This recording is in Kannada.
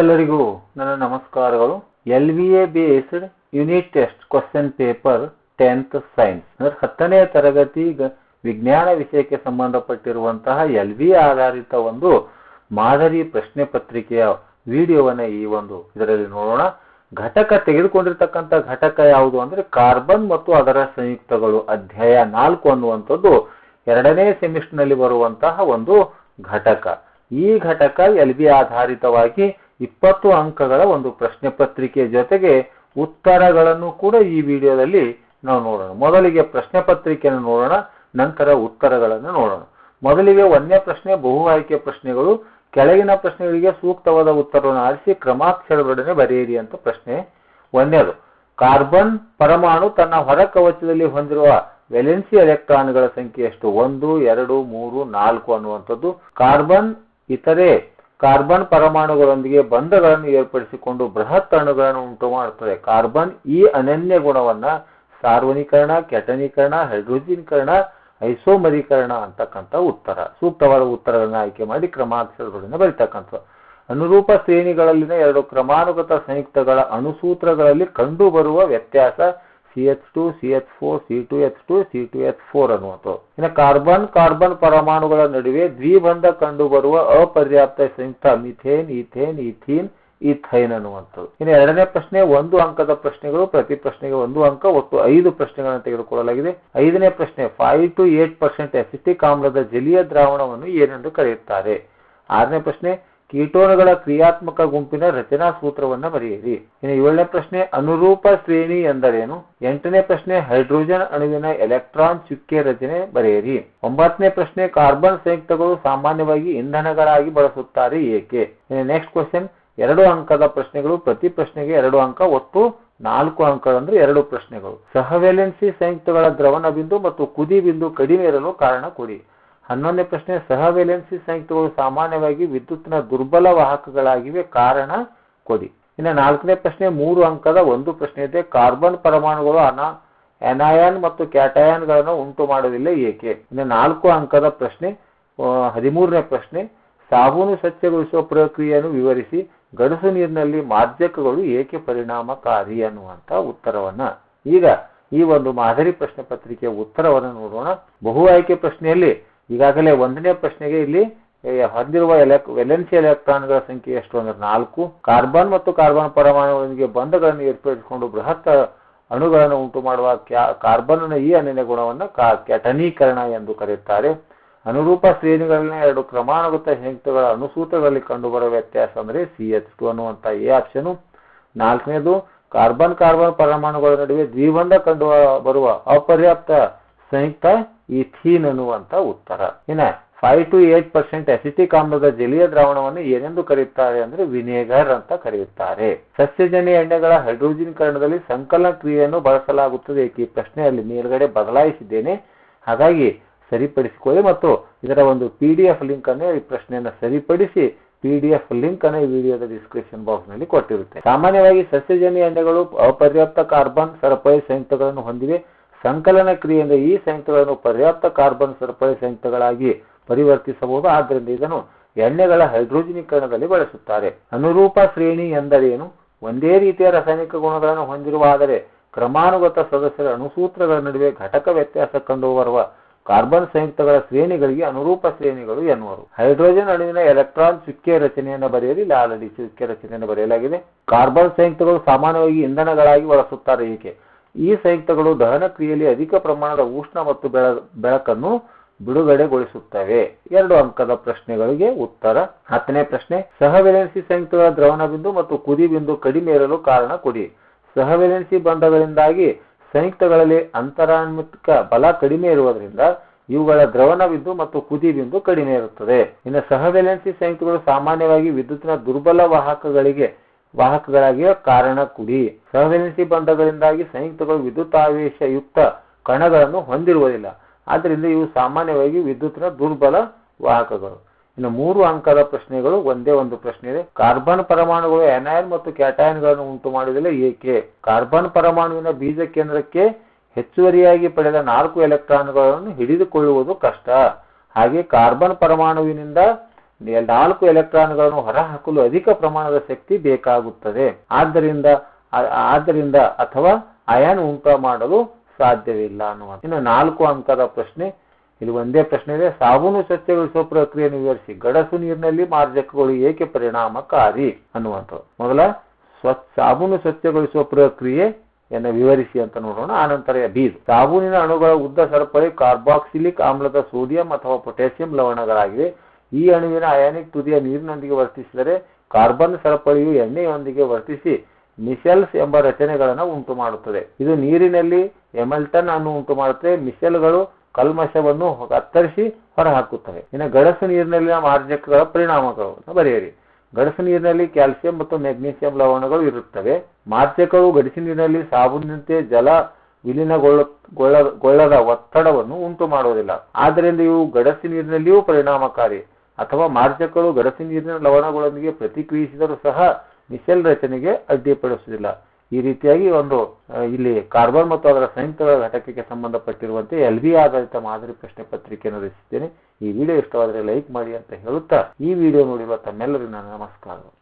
ಎಲ್ಲರಿಗೂ ನನ್ನ ನಮಸ್ಕಾರಗಳು. L V A based unit test question paper tenth science ಅಂದ್ರೆ ಹತ್ತನೇ ತರಗತಿ ವಿಜ್ಞಾನ ವಿಷಯಕ್ಕೆ ಸಂಬಂಧಪಟ್ಟಿರುವಂತಹ ಎಲ್ ವಿ ಆಧಾರಿತ ಒಂದು ಮಾದರಿ ಪ್ರಶ್ನೆ ಪತ್ರಿಕೆಯ ವಿಡಿಯೋವನ್ನ ಈ ಒಂದು ಇದರಲ್ಲಿ ನೋಡೋಣ. ಘಟಕ ತೆಗೆದುಕೊಂಡಿರ್ತಕ್ಕಂಥ ಘಟಕ ಯಾವುದು ಅಂದ್ರೆ ಕಾರ್ಬನ್ ಮತ್ತು ಅದರ ಸಂಯುಕ್ತಗಳು. ಅಧ್ಯಾಯ ನಾಲ್ಕು ಅನ್ನುವಂಥದ್ದು ಎರಡನೇ ಸೆಮಿಸ್ಟರ್ನಲ್ಲಿ ಬರುವಂತಹ ಒಂದು ಘಟಕ. ಈ ಘಟಕ ಎಲ್ ಬಿ ಆಧಾರಿತವಾಗಿ ಇಪ್ಪತ್ತು ಅಂಕಗಳ ಒಂದು ಪ್ರಶ್ನೆ ಪತ್ರಿಕೆಯ ಜೊತೆಗೆ ಉತ್ತರಗಳನ್ನು ಕೂಡ ಈ ವಿಡಿಯೋದಲ್ಲಿ ನಾವು ನೋಡೋಣ. ಮೊದಲಿಗೆ ಪ್ರಶ್ನೆ ಪತ್ರಿಕೆಯನ್ನು ನೋಡೋಣ, ನಂತರ ಉತ್ತರಗಳನ್ನು ನೋಡೋಣ. ಮೊದಲಿಗೆ ಒಂದನೇ ಪ್ರಶ್ನೆ, ಬಹು ಆಯ್ಕೆ ಪ್ರಶ್ನೆಗಳು, ಕೆಳಗಿನ ಪ್ರಶ್ನೆಗಳಿಗೆ ಸೂಕ್ತವಾದ ಉತ್ತರವನ್ನು ಆರಿಸಿ ಕ್ರಮಾಕ್ಷರದೊಡನೆ ಬರೆಯಿರಿ ಅಂತ ಪ್ರಶ್ನೆ ಒಂದನೇದು. ಕಾರ್ಬನ್ ಪರಮಾಣು ತನ್ನ ಹೊರ ಕವಚದಲ್ಲಿ ಹೊಂದಿರುವ ವೆಲೆನ್ಸಿ ಎಲೆಕ್ಟ್ರಾನ್ಗಳ ಸಂಖ್ಯೆ ಎಷ್ಟು? ಒಂದು, ಎರಡು, ಮೂರು, ನಾಲ್ಕು ಅನ್ನುವಂಥದ್ದು. ಕಾರ್ಬನ್ ಇತರೆ ಕಾರ್ಬನ್ ಪರಮಾಣುಗಳೊಂದಿಗೆ ಬಂಧಗಳನ್ನು ಏರ್ಪಡಿಸಿಕೊಂಡು ಬೃಹತ್ ಅಣುಗಳನ್ನು ಉಂಟು ಮಾಡುತ್ತದೆ. ಕಾರ್ಬನ್ ಈ ಅನನ್ಯ ಗುಣವನ್ನ ಸಾರ್ವನೀಕರಣ ಕೆಟನೀಕರಣ ಹೈಡ್ರೋಜನೀಕರಣ, ಐಸೋಮರೀಕರಣ ಅಂತಕ್ಕಂಥ ಉತ್ತರ, ಸೂಕ್ತವಾದ ಉತ್ತರಗಳನ್ನು ಆಯ್ಕೆ ಮಾಡಿ ಕ್ರಮಾಂತರಗಳನ್ನು ಬರೀತಕ್ಕಂಥ ಅನುರೂಪ ಶ್ರೇಣಿಗಳಲ್ಲಿನ ಎರಡು ಕ್ರಮಾನುಗತ ಸಂಯುಕ್ತಗಳ ಅಣುಸೂತ್ರಗಳಲ್ಲಿ ಕಂಡುಬರುವ ವ್ಯತ್ಯಾಸ C H two C H four C two H two C two H four ಅನ್ನುವಂಥದ್ದು. ಇನ್ನು ಕಾರ್ಬನ್ ಕಾರ್ಬನ್ ಪರಮಾಣುಗಳ ನಡುವೆ ದ್ವಿಬಂಧ ಕಂಡುಬರುವ ಅಪರ್ಯಾಪ್ತ ಸಂಯುಕ್ತ ಮಿಥೇನ್ ಈಥೇನ್ ಈಥೀನ್ ಇಥೈನ್ ಅನ್ನುವಂಥದ್ದು. ಇನ್ನು ಎರಡನೇ ಪ್ರಶ್ನೆ, ಒಂದು ಅಂಕದ ಪ್ರಶ್ನೆಗಳು, ಪ್ರತಿ ಪ್ರಶ್ನೆಗೆ ಒಂದು ಅಂಕ, ಒಟ್ಟು ಐದು ಪ್ರಶ್ನೆಗಳನ್ನು ತೆಗೆದುಕೊಳ್ಳಲಾಗಿದೆ. ಐದನೇ ಪ್ರಶ್ನೆ five to eight percent acetic ಆಮ್ಲದ ಜಲೀಯ ದ್ರಾವಣವನ್ನು ಏನೆಂದು ಕರೆಯುತ್ತಾರೆ. ಆರನೇ ಪ್ರಶ್ನೆ ಕೀಟೋನುಗಳ ಕ್ರಿಯಾತ್ಮಕ ಗುಂಪಿನ ರಚನಾ ಸೂತ್ರವನ್ನು ಬರೆಯಿರಿ. ಇನ್ನು ಏಳನೇ ಪ್ರಶ್ನೆ, ಅನುರೂಪ ಶ್ರೇಣಿ ಎಂದರೇನು? ಎಂಟನೇ ಪ್ರಶ್ನೆ, ಹೈಡ್ರೋಜನ್ ಅಣುವಿನ ಎಲೆಕ್ಟ್ರಾನ್ ಚುಕ್ಕೆ ರಚನೆ ಬರೆಯಿರಿ. ಒಂಬತ್ತನೇ ಪ್ರಶ್ನೆ, ಕಾರ್ಬನ್ ಸಂಯುಕ್ತಗಳು ಸಾಮಾನ್ಯವಾಗಿ ಇಂಧನಗಳಾಗಿ ಬಳಸುತ್ತಾರೆ ಏಕೆ? ಇನ್ನು ನೆಕ್ಸ್ಟ್ ಕ್ವಶನ್ ಎರಡು ಅಂಕದ ಪ್ರಶ್ನೆಗಳು, ಪ್ರತಿ ಪ್ರಶ್ನೆಗೆ ಎರಡು ಅಂಕ, ಒಟ್ಟು ನಾಲ್ಕು ಅಂಕ ಅಂದ್ರೆ ಎರಡು ಪ್ರಶ್ನೆಗಳು. ಸಹವೆಲೆನ್ಸಿ ಸಂಯುಕ್ತಗಳ ದ್ರವಣ ಬಿಂದು ಮತ್ತು ಕುದಿ ಬಿಂದು ಕಡಿಮೆ ಇರಲು ಕಾರಣ ಕೊಡಿ. ಹನ್ನೊಂದನೇ ಪ್ರಶ್ನೆ, ಸಹವೆಲೆನ್ಸಿ ಸಂಯುಕ್ತಗಳು ಸಾಮಾನ್ಯವಾಗಿ ವಿದ್ಯುತ್ನ ದುರ್ಬಲ ವಾಹಕಗಳಾಗಿವೆ, ಕಾರಣ ಕೊಡಿ. ಇನ್ನು ನಾಲ್ಕನೇ ಪ್ರಶ್ನೆ, ಮೂರು ಅಂಕದ ಒಂದು ಪ್ರಶ್ನೆ ಇದೆ, ಕಾರ್ಬನ್ ಪರಮಾಣುಗಳು ಅನಾ ಎನಾಯನ್ ಮತ್ತು ಕ್ಯಾಟಯಾನ್ಗಳನ್ನು ಉಂಟು ಮಾಡುವುದಿಲ್ಲ ಏಕೆ? ಇನ್ನು ನಾಲ್ಕು ಅಂಕದ ಪ್ರಶ್ನೆ ಹದಿಮೂರನೇ ಪ್ರಶ್ನೆ, ಸಾಬೂನು ಸ್ವಚ್ಛಗೊಳಿಸುವ ಪ್ರಕ್ರಿಯೆಯನ್ನು ವಿವರಿಸಿ, ಗಡಸು ನೀರಿನಲ್ಲಿ ಮಾಧ್ಯಕಗಳು ಏಕೆ ಪರಿಣಾಮಕಾರಿ ಅನ್ನುವಂತ ಉತ್ತರವನ್ನ. ಈಗ ಈ ಒಂದು ಮಾದರಿ ಪ್ರಶ್ನೆ ಪತ್ರಿಕೆಯ ಉತ್ತರವನ್ನು ನೋಡೋಣ. ಬಹು ಆಯ್ಕೆ ಪ್ರಶ್ನೆಯಲ್ಲಿ ಈಗಾಗಲೇ ಒಂದನೇ ಪ್ರಶ್ನೆಗೆ ಇಲ್ಲಿ ಹೊಂದಿರುವ ಎಲೆಕ್, ವೆಲೆನ್ಸಿ ಎಲೆಕ್ಟ್ರಾನ್ಗಳ ಸಂಖ್ಯೆ ಎಷ್ಟು ಅಂದ್ರೆ ನಾಲ್ಕು. ಕಾರ್ಬನ್ ಮತ್ತು ಕಾರ್ಬನ್ ಪರಮಾಣುಗಳೊಂದಿಗೆ ಬಂಧಗಳನ್ನು ಏರ್ಪಡಿಸಿಕೊಂಡು ಬೃಹತ್ ಅಣುಗಳನ್ನು ಉಂಟು ಮಾಡುವ ಕ್ಯಾ- ಕಾರ್ಬನ್ನ ಈ ಅನನ್ಯ ಗುಣವನ್ನು ಕಾ- ಕೆಟನೀಕರಣ ಎಂದು ಕರೆಯುತ್ತಾರೆ. ಅನುರೂಪ ಶ್ರೇಣಿಗಳಲ್ಲಿನ ಎರಡು ಕ್ರಮಾನುಗತ ಸಂಯುಕ್ತಗಳ ಅಣುಸೂತ್ರಗಳಲ್ಲಿ ಕಂಡುಬರುವ ವ್ಯತ್ಯಾಸ ಅಂದ್ರೆ ಸಿ ಎಚ್ ಟು ಅನ್ನುವಂತ ಎ ಆಪ್ಷನ್. ನಾಲ್ಕನೇದು ಕಾರ್ಬನ್ ಕಾರ್ಬನ್ ಪರಮಾಣುಗಳ ನಡುವೆ ದ್ವಿಬಂಧ ಕಂಡು ಬರುವ ಅಪರ್ಯಾಪ್ತ ಸಂಯುಕ್ತ ಈಥೀನ್ ಅನ್ನುವಂತ ಉತ್ತರ. ಇನ್ನ five to eight percent acetic ಆಮ್ಲದ ಜಲೀಯ ದ್ರಾವಣವನ್ನು ಏನೆಂದು ಕರೆಯುತ್ತಾರೆ ಅಂದ್ರೆ ವಿನೇಗರ್ ಅಂತ ಕರೆಯುತ್ತಾರೆ. ಸಸ್ಯಜನ್ಯ ಎಣ್ಣೆಗಳ ಹೈಡ್ರೋಜನೀಕರಣದಲ್ಲಿ ಸಂಕಲನ ಕ್ರಿಯೆಯನ್ನು ಬಳಸಲಾಗುತ್ತದೆ. ಈ ಪ್ರಶ್ನೆಯಲ್ಲಿ ಮೇಲ್ಗಡೆ ಬದಲಾಯಿಸಿದ್ದೇನೆ. ಹಾಗಾಗಿ ಸರಿಪಡಿಸಿಕೊಳ್ಳಿ ಮತ್ತು ಇದರ ಒಂದು ಪಿ ಡಿ ಎಫ್ ಲಿಂಕ್ ಅನ್ನು ಈ ಪ್ರಶ್ನೆಯನ್ನು ಸರಿಪಡಿಸಿ ಪಿ ಡಿ ಎಫ್ ಲಿಂಕ್ ಅನ್ನು ಈ ವಿಡಿಯೋದ ಡಿಸ್ಕ್ರಿಪ್ಷನ್ ಬಾಕ್ಸ್ನಲ್ಲಿ ಕೊಟ್ಟಿರುತ್ತೆ ಸಾಮಾನ್ಯವಾಗಿ ಸಸ್ಯಜನ್ಯ ಎಣ್ಣೆಗಳು ಅಪರ್ಯಾಪ್ತ ಕಾರ್ಬನ್ ಸರಪಳಿ ಸಂಯುಕ್ತಗಳನ್ನು ಹೊಂದಿವೆ. ಸಂಕಲನ ಕ್ರಿಯೆಯಿಂದ ಈ ಸಂಯುಕ್ತಗಳನ್ನು ಪರ್ಯಾಪ್ತ ಕಾರ್ಬನ್ ಸರಪಳಿ ಸಂಯುಕ್ತಗಳಾಗಿ ಪರಿವರ್ತಿಸಬಹುದು. ಆದ್ದರಿಂದ ಇದನ್ನು ಎಣ್ಣೆಗಳ ಹೈಡ್ರೋಜನೀಕರಣದಲ್ಲಿ ಬಳಸುತ್ತಾರೆ. ಅನುರೂಪ ಶ್ರೇಣಿ ಎಂದರೇನು? ಒಂದೇ ರೀತಿಯ ರಾಸಾಯನಿಕ ಗುಣಗಳನ್ನು ಹೊಂದಿರುವ, ಆದರೆ ಕ್ರಮಾನುಗತ ಸದಸ್ಯರ ಅಣುಸೂತ್ರಗಳ ನಡುವೆ ಘಟಕ ವ್ಯತ್ಯಾಸ ಕಂಡುಬರುವ ಕಾರ್ಬನ್ ಸಂಯುಕ್ತಗಳ ಶ್ರೇಣಿಗಳಿಗೆ ಅನುರೂಪ ಶ್ರೇಣಿಗಳು ಎನ್ನುವರು. ಹೈಡ್ರೋಜನ್ ಅಣುವಿನ ಎಲೆಕ್ಟ್ರಾನ್ ಚುಕ್ಕೆ ರಚನೆಯನ್ನು ಬರೆಯಲಿ ಲಾಲಡಿ ಚುಕ್ಕೆ ರಚನೆಯನ್ನು ಬರೆಯಲಾಗಿದೆ. ಕಾರ್ಬನ್ ಸಂಯುಕ್ತಗಳು ಸಾಮಾನ್ಯವಾಗಿ ಇಂಧನಗಳಾಗಿ ಬಳಸುತ್ತಾರೆ. ಏಕೆ? ಈ ಸಂಯುಕ್ತಗಳು ದಹನ ಕ್ರಿಯೆಯಲ್ಲಿ ಅಧಿಕ ಪ್ರಮಾಣದ ಉಷ್ಣ ಮತ್ತು ಬೆಳ, ಬೆಳಕನ್ನು ಬಿಡುಗಡೆಗೊಳಿಸುತ್ತವೆ. ಎರಡು ಅಂಕದ ಪ್ರಶ್ನೆಗಳಿಗೆ ಉತ್ತರ. ಹತ್ತನೇ ಪ್ರಶ್ನೆ, ಸಹವೆಲೆನ್ಸಿ ಸಂಯುಕ್ತಗಳ ದ್ರವಣ ಬಿಂದು ಮತ್ತು ಕುದಿ ಬಿಂದು ಕಡಿಮೆ ಇರಲು ಕಾರಣ ಕೊಡಿ. ಸಹವೆಲೆನ್ಸಿ ಬಂಧಗಳಿಂದಾಗಿ ಸಂಯುಕ್ತಗಳಲ್ಲಿ ಅಂತರಾನ್ಮಿಕ ಬಲ ಕಡಿಮೆ ಇರುವುದರಿಂದ ಇವುಗಳ ದ್ರವಣ ಬಿಂದು ಮತ್ತು ಕುದಿ ಬಿಂದು ಕಡಿಮೆ ಇರುತ್ತದೆ. ಇನ್ನು ಸಹವೆಲೆನ್ಸಿ ಸಂಯುಕ್ತಗಳು ಸಾಮಾನ್ಯವಾಗಿ ವಿದ್ಯುತ್ತಿನ ದುರ್ಬಲ ವಾಹಕಗಳಿಗೆ ವಾಹಕಗಳಾಗಿ ಕಾರಣ ಕುಡಿ. ಸಹವೆಲೆನ್ಸಿ ಬಂಧಗಳಿಂದಾಗಿ ಸಂಯುಕ್ತಗಳು ವಿದ್ಯುತ್ತಾವೇಶಯುಕ್ತ ಕಣಗಳನ್ನು ಹೊಂದಿರುವುದಿಲ್ಲ. ಆದ್ದರಿಂದ ಇವು ಸಾಮಾನ್ಯವಾಗಿ ವಿದ್ಯುತ್ನ ದುರ್ಬಲ ವಾಹಕಗಳು. ಇನ್ನು ಮೂರು ಅಂಕದ ಪ್ರಶ್ನೆಗಳು, ಒಂದೇ ಒಂದು ಪ್ರಶ್ನೆ ಇದೆ. ಕಾರ್ಬನ್ ಪರಮಾಣುಗಳು ಎನಾಯನ್ ಮತ್ತು ಕ್ಯಾಟಯನ್ಗಳನ್ನು ಉಂಟು ಮಾಡುವುದಿಲ್ಲ ಏಕೆ? ಕಾರ್ಬನ್ ಪರಮಾಣುವಿನ ಬೀಜ ಕೇಂದ್ರಕ್ಕೆ ಹೆಚ್ಚುವರಿಯಾಗಿ ಪಡೆದ ನಾಲ್ಕು ಎಲೆಕ್ಟ್ರಾನ್ಗಳನ್ನು ಹಿಡಿದುಕೊಳ್ಳುವುದು ಕಷ್ಟ. ಹಾಗೆ ಕಾರ್ಬನ್ ಪರಮಾಣುವಿನಿಂದ ನಾಲ್ಕು ಎಲೆಕ್ಟ್ರಾನ್ಗಳನ್ನು ಹೊರಹಾಕಲು ಅಧಿಕ ಪ್ರಮಾಣದ ಶಕ್ತಿ ಬೇಕಾಗುತ್ತದೆ. ಆದ್ದರಿಂದ ಆದ್ದರಿಂದ ಅಥವಾ ಅಯಾನ್ ಉಂಟ ಮಾಡಲು ಸಾಧ್ಯವಿಲ್ಲ ಅನ್ನುವ ಇನ್ನು ನಾಲ್ಕು ಅಂಕದ ಪ್ರಶ್ನೆ. ಇಲ್ಲಿ ಒಂದೇ ಪ್ರಶ್ನೆ ಇದೆ. ಸಾಬೂನು ಸ್ವಚ್ಛಗೊಳಿಸುವ ಪ್ರಕ್ರಿಯೆಯನ್ನು ವಿವರಿಸಿ ಗಡಸು ನೀರಿನಲ್ಲಿ ಮಾರ್ಜಕಗಳು ಏಕೆ ಪರಿಣಾಮಕಾರಿ ಅನ್ನುವಂಥದ್ದು. ಮೊದಲ ಸ್ವಚ್ಛ ಸಾಬೂನು ಸ್ವಚ್ಛಗೊಳಿಸುವ ಪ್ರಕ್ರಿಯೆಯನ್ನು ವಿವರಿಸಿ ಅಂತ ನೋಡೋಣ. ಆನಂತರ ಬೀಜ. ಸಾಬೂನಿನ ಅಣುಗಳ ಉದ್ದ ಸರಪಳಿ ಕಾರ್ಬಾಕ್ಸಿಲಿಕ್ ಆಮ್ಲದ ಸೋಡಿಯಂ ಅಥವಾ ಪೊಟ್ಯಾಸಿಯಂ ಲವಣಗಳಾಗಿವೆ. ಈ ಅಣುವಿನ ಅಯಾನಿಕ್ ತುದಿಯ ನೀರಿನೊಂದಿಗೆ ವರ್ತಿಸಿದರೆ ಕಾರ್ಬನ್ ಸರಪಳಿಯು ಎಣ್ಣೆಯೊಂದಿಗೆ ವರ್ತಿಸಿ ಮಿಸೆಲ್ಸ್ ಎಂಬ ರಚನೆಗಳನ್ನು ಉಂಟು ಮಾಡುತ್ತದೆ ಇದು ನೀರಿನಲ್ಲಿ ಎಮಲ್ಟನ್ ಅನ್ನು ಉಂಟು ಮಾಡುತ್ತದೆ ಮಿಸೆಲ್ಗಳು ಕಲ್ಮಶವನ್ನು ಕತ್ತರಿಸಿ ಹೊರಹಾಕುತ್ತವೆ. ಇನ್ನು ಗಡಸು ನೀರಿನಲ್ಲಿನ ಮಾರ್ಜಕಗಳ ಪರಿಣಾಮಗಳು ಬರೆಯಿರಿ. ಗಡಸು ನೀರಿನಲ್ಲಿ ಕ್ಯಾಲ್ಸಿಯಂ ಮತ್ತು ಮೆಗ್ನೀಸಿಯಂ ಲವಣಗಳು ಇರುತ್ತವೆ. ಮಾರ್ಜಕಗಳು ಗಡಿಸಿ ನೀರಿನಲ್ಲಿ ಸಾಬೂನಿನಂತೆ ಜಲ ವಿಲೀನಗೊಳ್ಳ ಗೊಳ್ಳ- ಗೊಳ್ಳದ ಒತ್ತಡವನ್ನು ಉಂಟು ಮಾಡುವುದಿಲ್ಲ ಆದ್ದರಿಂದ ಇವು ಗಡಸಿ ನೀರಿನಲ್ಲಿಯೂ ಪರಿಣಾಮಕಾರಿ. ಅಥವಾ ಮಾರ್ಜಕಗಳು ಗಡಸಿ ನೀರಿನ ಲವಣಗಳೊಂದಿಗೆ ಪ್ರತಿಕ್ರಿಯಿಸಿದರೂ ಸಹ ಮಿಸೆಲ್ ರಚನೆಗೆ ಅಡ್ಡಿಪಡಿಸುವುದಿಲ್ಲ. ಈ ರೀತಿಯಾಗಿ ಒಂದು ಇಲ್ಲಿ ಕಾರ್ಬನ್ ಮತ್ತು ಅದರ ಸಂಯುಕ್ತಗಳ ಘಟಕಕ್ಕೆ ಸಂಬಂಧಪಟ್ಟಿರುವಂತೆ ಎಲ್ ಬಿ ಆಧಾರಿತ ಮಾದರಿ ಪ್ರಶ್ನೆ ಪತ್ರಿಕೆಯನ್ನು ರಚಿಸಿದ್ದೇನೆ. ಈ ವಿಡಿಯೋ ಇಷ್ಟವಾದರೆ ಲೈಕ್ ಮಾಡಿ ಅಂತ ಹೇಳುತ್ತಾ, ಈ ವಿಡಿಯೋ ನೋಡಿರುವ ತಮ್ಮೆಲ್ಲರಿಗೂ ನನ್ನ ನಮಸ್ಕಾರಗಳು